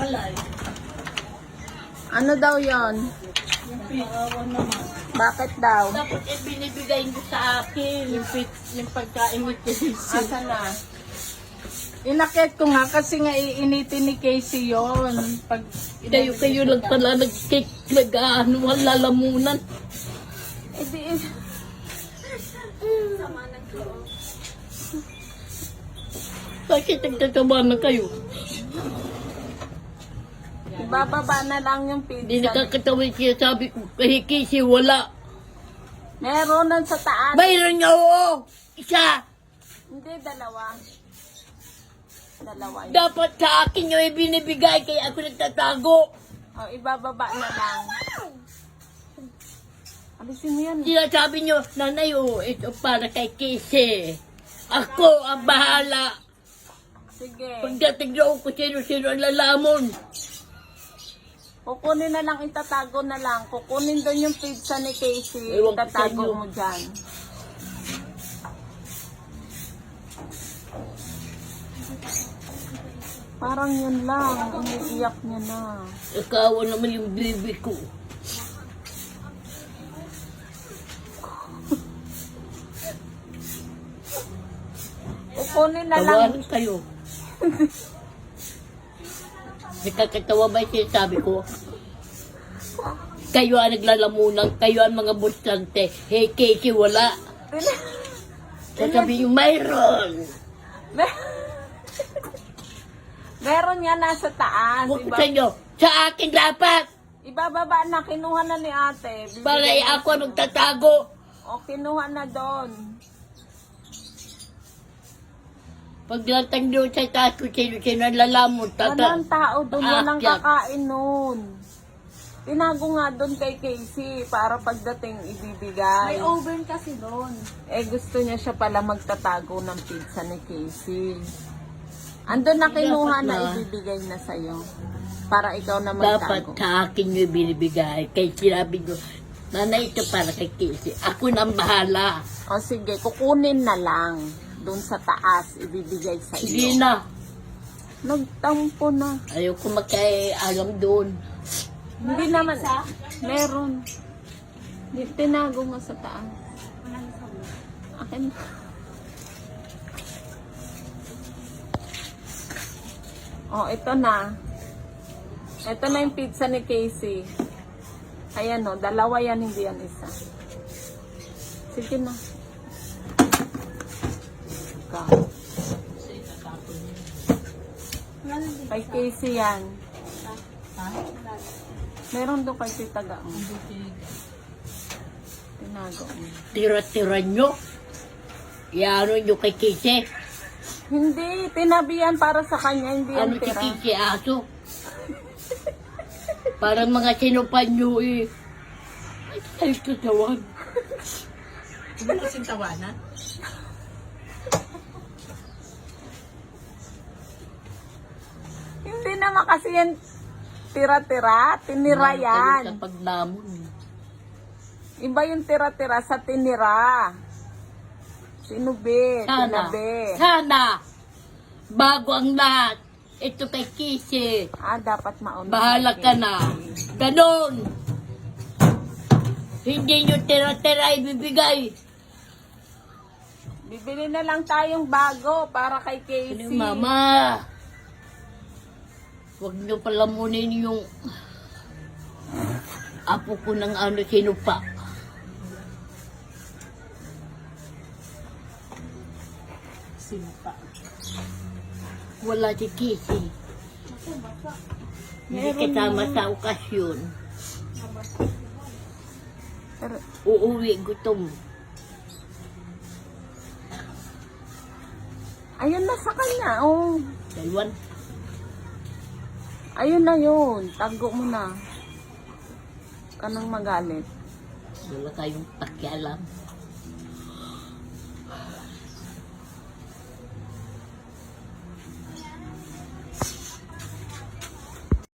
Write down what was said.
pala eh. Ano daw yon? Yung pinawan naman. Bakit daw? Dapat eh, binibigay mo sa akin yung, pit, yung pagkain mo Casey. Asa na? Inakit ko nga kasi nga iinitin ni Casey yon. Pag Kayo, kayo lang pala nag-cake, nag-ano, wala lamunan. Eh di, Bakit nagtatawa na kayo? Ibababa na lang yung Hindi pizza. nakakatawa siya sabi ko, Casey wala. Meron nun sa taas. Mayroon nga oo! Isa! Hindi, dalawa. Dalawa yun. Dapat sa akin yung ibinibigay kaya ako nagtatago. O, ibababa na lang. Alisin mo yan. Sinasabi nyo, nanay, oh, ito para kay Casey. Ako ang bahala. Sige. Pagdating doon ko sino-sino ang lalamon. Kukunin na lang, itatago na lang. Kukunin doon yung pizza ni Casey. Ewan ko sa Itatago mo dyan. Parang yun lang. Umiiyak niya na. Ikaw naman yung baby ko. Kukunin na lang. Tawanan kayo. Nakakatawa ba yung sinasabi ko? Kayo ang naglalamunan, kayo ang mga bustante. Hey, Casey, wala. Sasabihin nyo, mayroon. Mer- Meron nga nasa taas. Huwag Iba- sa inyo, sa akin dapat. ibababa na, kinuha na ni ate. Bibigyan na ako nagtatago. O, kinuha na doon. Pagdating doon sa taas ko, sino-sino ang lalamon. Tata. Walang tao doon, walang Aakyat. kakain noon. Tinago nga doon kay Casey para pagdating ibibigay. May oven kasi doon. Eh gusto niya siya pala magtatago ng pizza ni Casey. Andun na kinuha Dapat na na. ibibigay na sa'yo. Para ikaw na Dapat magtago. sa akin yung binibigay. Kaya sinabi ko, nanay ito para kay Casey. Ako na ang bahala. O sige, kukunin na lang. Doon sa taas, ibibigay sa Hindi iyo. na. Nagtampo na. Ayoko magkaalam doon. Hindi naman. Meron. Di- Tinago nga sa taas. Akin. Oh, ito na. Ito na yung pizza ni Casey. Ayan o, dalawa yan, hindi yan isa. Sige na. Ikaw. Kay Casey yan. Meron doon kay Tita Gaong. Tinago. Tira-tira nyo. Iano nyo kay Casey. Hindi, tinabi yan para sa kanya, hindi yan Ano si tira. Casey aso? Parang mga sinupan nyo eh. Ay, katawan. Hindi mo kasing tawanan. Hindi naman kasi yan tira-tira, tinira yan. Sa paglamon. Iba yung tira-tira sa tinira. Sinubi, Sana. tinabi. Sana. Bago ang lahat. Ito kay Casey. Ah, dapat mauna. Bahala ka na. Ganon. Hindi nyo tira-tira ibibigay. Bibili na lang tayong bago para kay Ano, Casey. Mama. Huwag nyo palamunin yung apo ko ng ano sino pa. Sino pa? Wala si Casey. Hindi kasama sa okasyon. Uuwi gutom. ayun na sa kanya, oh. Dalwan. Ayun na yun. Tago mo na. Kanang magalit. Wala tayong pakialam.